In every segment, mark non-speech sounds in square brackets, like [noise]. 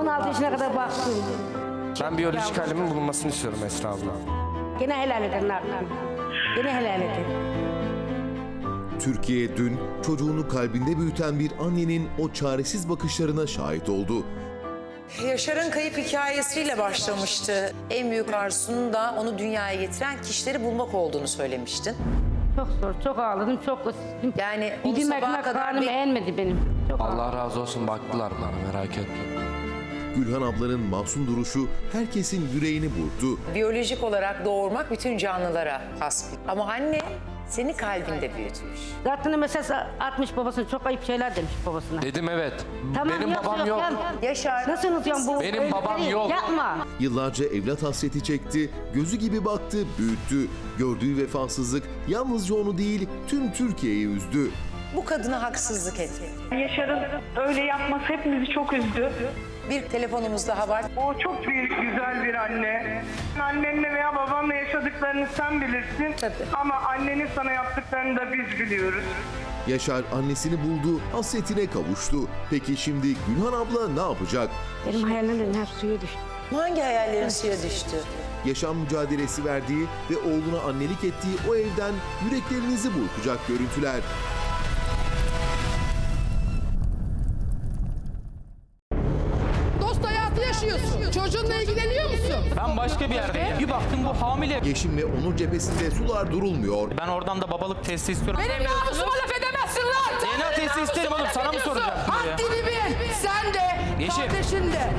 16 yaşına kadar baktım. Ben biyolojik ailemin bulunmasını istiyorum Esra abla. Gene helal edin hakkını. Gene helal edin. Türkiye dün çocuğunu kalbinde büyüten bir annenin o çaresiz bakışlarına şahit oldu. Yaşar'ın kayıp hikayesiyle başlamıştı. En büyük arzusunun da onu dünyaya getiren kişileri bulmak olduğunu söylemiştin. Çok zor, çok ağladım, çok ısındım. Yani onu Yedim sabaha ekmek kadar karnım bir- eğmedi benim. Çok ağladım. Allah razı olsun baktılar bana merak etme. Gülhan ablanın masum duruşu herkesin yüreğini burktu. Biyolojik olarak doğurmak bütün canlılara has bir. Ama anne seni kalbinde büyütmüş. Zaten mesaj atmış babasına, çok ayıp şeyler demiş babasına. Dedim evet. Tamam, Benim yok, babam yok, yok. ya. Yaşar. Nasıl unutuyorsun bu? Benim öyküleri? babam yok. Yapma. Yıllarca evlat hasreti çekti, gözü gibi baktı, büyüttü. Gördüğü vefasızlık yalnızca onu değil tüm Türkiye'yi üzdü. Bu kadına haksızlık etme. Yaşar'ın öyle yapması hepimizi çok üzdü. Bir telefonumuz daha var. O çok büyük, güzel bir anne. Annenle veya babanla yaşadıklarını sen bilirsin. Tabii. Ama annenin sana yaptıklarını da biz biliyoruz. Yaşar annesini buldu, hasretine kavuştu. Peki şimdi Gülhan abla ne yapacak? Benim hayallerim hep suya düştü. Hangi hayallerin suya düştü? Yaşam mücadelesi verdiği ve oğluna annelik ettiği o evden yüreklerinizi burkacak görüntüler. Ben başka bir yerdeyim. Bir baktım bu hamile. Yeşim ve onun cephesinde sular durulmuyor. Ben oradan da babalık testi istiyorum. Benim namusuma laf edemezsin lan. DNA Sen testi isterim oğlum, sana mı soracağım? Haddini bil. Sen de, Yeşim. kardeşin de.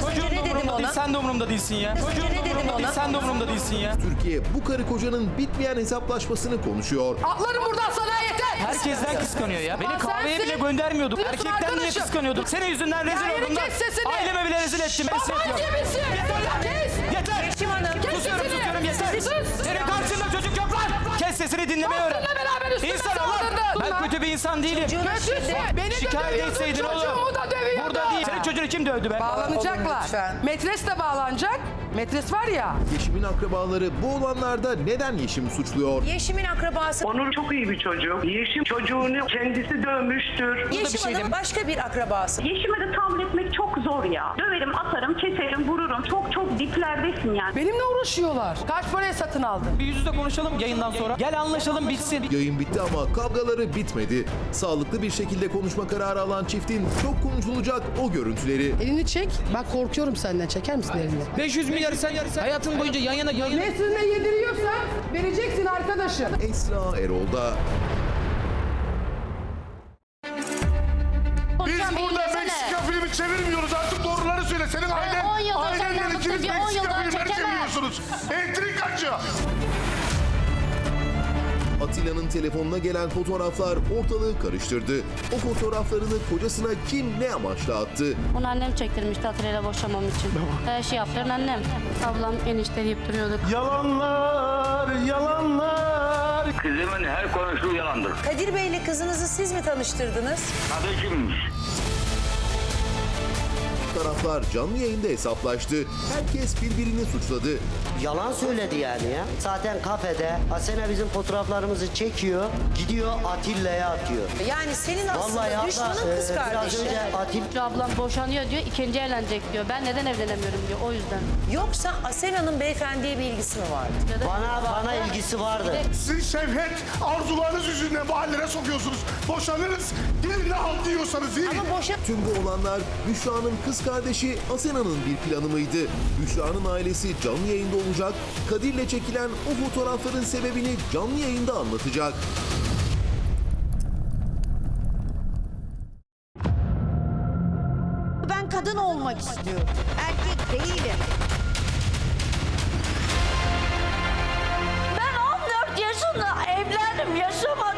Çocuğum Ne da dedim umurumda ona? değil, sen de umurumda değilsin ya. Çocuğum ne da dedim umurumda değil, ona? sen de umurumda değilsin ya. Türkiye bu karı kocanın bitmeyen hesaplaşmasını konuşuyor. Atlarım buradan sana yeter. Herkesten kıskanıyor ya. Beni kahveye bile göndermiyorduk. Diyorsun Erkekten niye arkadaşım. kıskanıyorduk? Senin yüzünden rezil Ya yürü oldum da. kes sesini. Aileme bile rezil ettim. Ben Baban gibisin. Yeter lan. Kes. Yeter. Yeşim Hanım. Kes Susuyorum sesini. susuyorum yeter. Sus. Senin karşında çocuk yok lan. Kes sesini dinlemeyi öğren. Dostunla beraber üstüme İnsan ol lan. saldırdın. Ben kötü bir insan değilim. Kötüsün. Beni de Şikayet dövüyordun. etseydin oğlum. Çocuğumu da dövüyordun. Burada değil. Senin çocuğunu kim dövdü be? Bağlanacaklar. lütfen. Metres de bağlanacak. Metres var ya. Yeşim'in akrabaları bu olanlarda neden Yeşim suçluyor? Yeşim'in akrabası. Onur çok iyi bir çocuk. Yeşim çocuğunu kendisi dövmüştür. Yeşim şey Hanım başka bir akrabası. Yeşime de tahammül etmek çok zor ya. Döverim, atarım, keserim, vururum. Çok çok diplerdesin yani. Benimle uğraşıyorlar. Kaç paraya satın aldın? Bir yüz yüze konuşalım yayından sonra. Gel anlaşalım bitsin. Yayın bitti ama kavgaları bitmedi. Sağlıklı bir şekilde konuşma kararı alan çiftin çok konuşulacak o görüntüleri. Elini çek. Bak korkuyorum senden. Çeker misin elini? 500 milyarı sen hayatın boyunca yan yana yan yana. Nesline yediriyorsan vereceksin arkadaşım. Esra Erol'da Biz burada Meksika filmi çevirmiyoruz artık doğruları söyle. Senin ailen, on yıldır ailenle senden ikiniz bıktım, bir on Meksika yıldan filmleri çekemem. çeviriyorsunuz. Elektrik kaçıyor. Atilla'nın telefonuna gelen fotoğraflar ortalığı karıştırdı. O fotoğraflarını kocasına kim ne amaçla attı? Bunu annem çektirmişti Atilla'yla boşamam için. Her şey yaptıran annem. Ablam enişte deyip duruyorduk. Yalanlar, yalanlar. Kızımın her konuştuğu yalandır. Kadir Bey ile kızınızı siz mi tanıştırdınız? Kardeşimmiş. Taraflar canlı yayında hesaplaştı. Herkes birbirini suçladı. Yalan söyledi yani ya. Zaten kafede Asena bizim fotoğraflarımızı çekiyor, gidiyor Atilla'ya atıyor. Yani senin aslında Vallahi abla düşmanın e, kız biraz kardeşi. önce Atilla Ablam boşanıyor diyor, ikinci evlenecek diyor. Ben neden evlenemiyorum diyor, o yüzden. Yoksa Asena'nın beyefendiye bir ilgisi mi vardı? Ya da- bana bana ilgisi vardı. Siz şevhet arzularınız yüzünden bu hallere sokuyorsunuz. Boşanırız. Gelin ne halt diyorsanız iyi. Ama boşa... Tüm bu olanlar Büşra'nın kız kardeşi Asena'nın bir planı mıydı? Büşra'nın ailesi canlı yayında olacak. Kadir'le çekilen o fotoğrafların sebebini canlı yayında anlatacak. Ben kadın olmak istiyorum. Erkek değilim. Ben 14 yaşında evlendim, yaşamadım.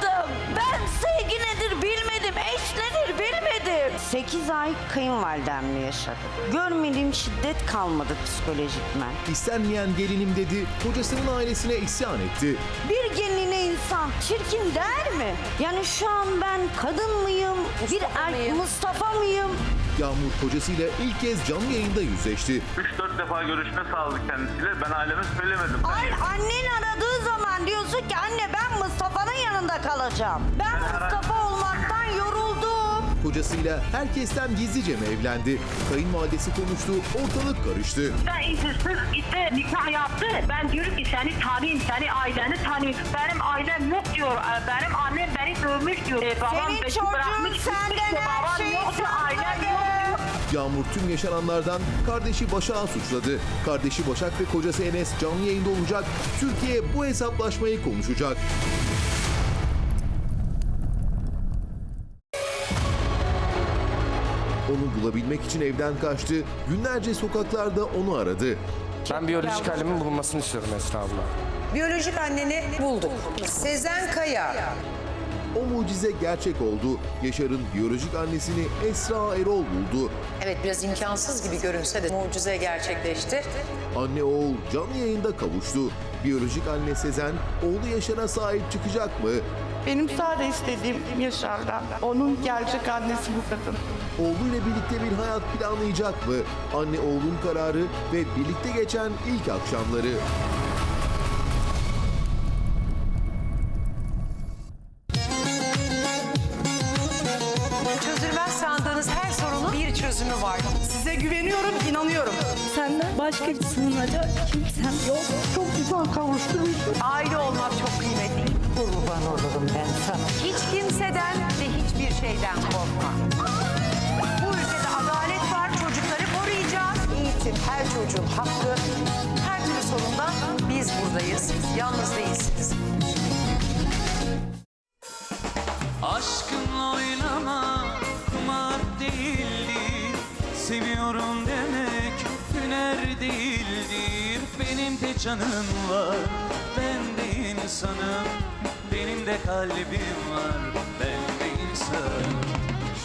8 ay kayınvalidemle yaşadım. Görmediğim şiddet kalmadı psikolojikmen. İstenmeyen gelinim dedi, kocasının ailesine isyan etti. Bir geline insan çirkin der mi? Yani şu an ben kadın mıyım? bir er Mustafa mıyım? Yağmur kocasıyla ilk kez canlı yayında yüzleşti. 3-4 defa görüşme sağladık kendisiyle. Ben aileme söylemedim. Ay annen aradığı zaman diyorsun ki anne ben Mustafa'nın yanında kalacağım. Ben Mustafa olmaktan yoruldum. Kocasıyla herkesten gizlice mi evlendi? Kayınvalidesi konuştu, ortalık karıştı. Ben izinsiz işte nikah yaptı. Ben diyorum ki seni tanıyayım, seni aileni tanıyayım. Benim ailem yok diyor. Ee, Benim annem beni dövmüş diyor. Ee, Babam Senin beni çocuğun senden her şeyi sakladı. Yağmur tüm yaşananlardan kardeşi Başak'ı suçladı. Kardeşi Başak ve kocası Enes canlı yayında olacak. Türkiye bu hesaplaşmayı konuşacak. Bulabilmek için evden kaçtı. Günlerce sokaklarda onu aradı. Ben biyolojik ailemin bulunmasını istiyorum Esra abla. Biyolojik anneni bulduk. Sezen Kaya. O mucize gerçek oldu. Yaşar'ın biyolojik annesini Esra Erol buldu. Evet biraz imkansız gibi görünse de mucize gerçekleşti. Anne oğul canlı yayında kavuştu. Biyolojik anne Sezen oğlu Yaşar'a sahip çıkacak mı? Benim sadece istediğim Yaşar'dan. Onun gerçek annesi bu kadın. Oğluyla birlikte bir hayat planlayacak mı? Anne oğlun kararı ve birlikte geçen ilk akşamları. Çözülmez sandığınız her sorunun bir çözümü var. Size güveniyorum, inanıyorum. Senden başka bir sığınacak kimsem yok. Çok güzel kavuşturmuş. Aile olmak çok kıymetli. Kurban olurum ben sana. Hiç kimseden ve hiçbir şeyden korkma. Her çocuğun hakkı. Her türlü sorunda biz buradayız. Yalnız değilsiniz. Aşkınla oynama kumar değildir Seviyorum demek hüner değildir Benim de canım var ben de insanım Benim de kalbim var ben de insanım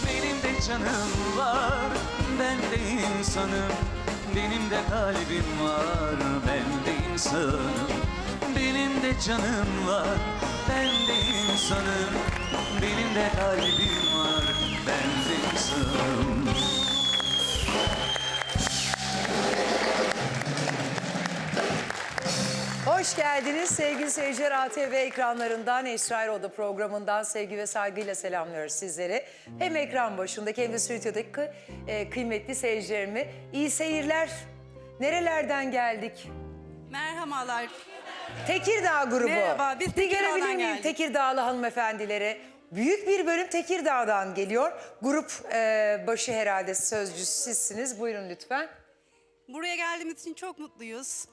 Benim de canım var ben de insanım Benim de kalbim var ben de insanım benim de canım var, ben de insanım. Benim de kalbim var, ben de insanım. Hoş geldiniz sevgili seyirciler ATV ekranlarından Esra Erol'da programından sevgi ve saygıyla selamlıyoruz sizleri. Hem ekran başındaki hem de stüdyodaki e, kıymetli seyircilerimi. İyi seyirler. Nerelerden geldik? Merhabalar. Tekirdağ grubu. Merhaba, biz Bir Tekirdağ'dan görebilir miyim geldik. Tekirdağlı hanımefendileri? Büyük bir bölüm Tekirdağ'dan geliyor. Grup e, başı herhalde sözcüsü sizsiniz. Buyurun lütfen. Buraya geldiğimiz için çok mutluyuz.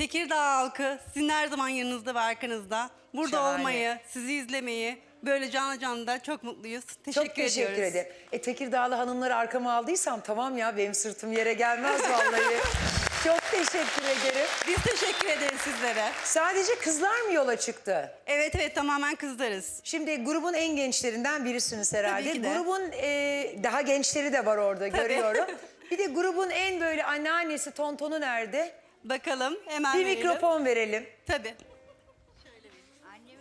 Tekirdağ halkı sizin her zaman yanınızda ve arkanızda. Burada Şahane. olmayı, sizi izlemeyi böyle canlı canlı da çok mutluyuz. Teşekkür, Çok teşekkür ediyoruz. ederim. E, Tekirdağlı hanımları arkama aldıysam tamam ya benim sırtım yere gelmez vallahi. [laughs] Çok teşekkür ederim. Biz teşekkür ederiz sizlere. Sadece kızlar mı yola çıktı? Evet evet tamamen kızlarız. Şimdi grubun en gençlerinden birisiniz herhalde. Tabii ki de. Grubun e, daha gençleri de var orada görüyorum. [laughs] Bir de grubun en böyle anneannesi tontonu nerede? Bakalım hemen Bir verelim. mikrofon verelim. Tabii.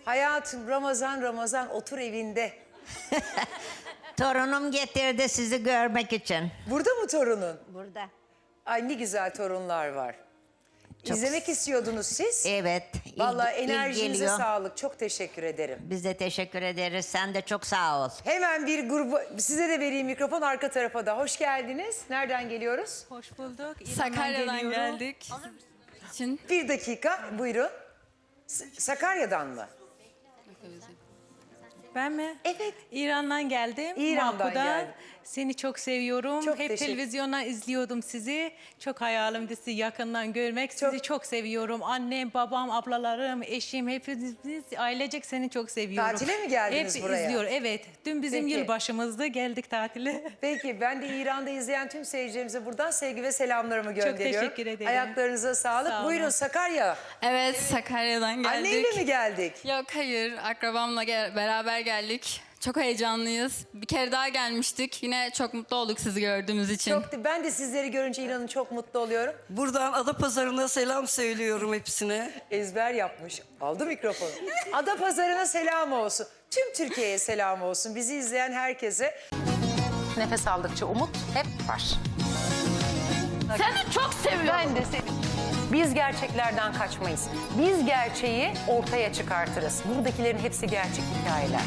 Hayatım Ramazan Ramazan otur evinde. [laughs] Torunum getirdi sizi görmek için. Burada mı torunun? Burada. Ay ne güzel torunlar var. Çok- İzlemek istiyordunuz siz. Evet. Vallahi ilgi enerjinize geliyor. sağlık. Çok teşekkür ederim. Biz de teşekkür ederiz. Sen de çok sağ ol. Hemen bir grubu size de vereyim mikrofon arka tarafa da. Hoş geldiniz. Nereden geliyoruz? Hoş bulduk. Sakarya'dan geldik. Bir dakika buyurun. S- Sakarya'dan mı? Ben mi? Evet. İran'dan geldim. İran'dan Maku'dan. geldin. Seni çok seviyorum. Çok Hep teşekkür- televizyondan izliyordum sizi. Çok hayalimdi sizi yakından görmek. Çok- Sizi çok seviyorum. Annem, babam, ablalarım, eşim hepimiz ailecek seni çok seviyorum. Tatile mi geldiniz Hep buraya? izliyor. Evet. Dün bizim Peki. yılbaşımızdı. Geldik tatile. [laughs] Peki ben de İran'da izleyen tüm seyircilerimize buradan sevgi ve selamlarımı gönderiyorum. teşekkür ederim. Ayaklarınıza sağlık. Sağ olun. Buyurun Sakarya. Evet Sakarya'dan geldik. Anneyle mi geldik? Yok hayır akrabamla gel- beraber geldik. Çok heyecanlıyız. Bir kere daha gelmiştik. Yine çok mutlu olduk sizi gördüğümüz için. Çok ben de sizleri görünce inanın çok mutlu oluyorum. Buradan Adapazarı'na selam söylüyorum hepsine. Ezber yapmış. Aldı mikrofonu. [laughs] Ada pazarına selam olsun. Tüm Türkiye'ye selam olsun. Bizi izleyen herkese. Nefes aldıkça umut hep var. Seni çok seviyorum. Ben de seni. Biz gerçeklerden kaçmayız. Biz gerçeği ortaya çıkartırız. Buradakilerin hepsi gerçek hikayeler.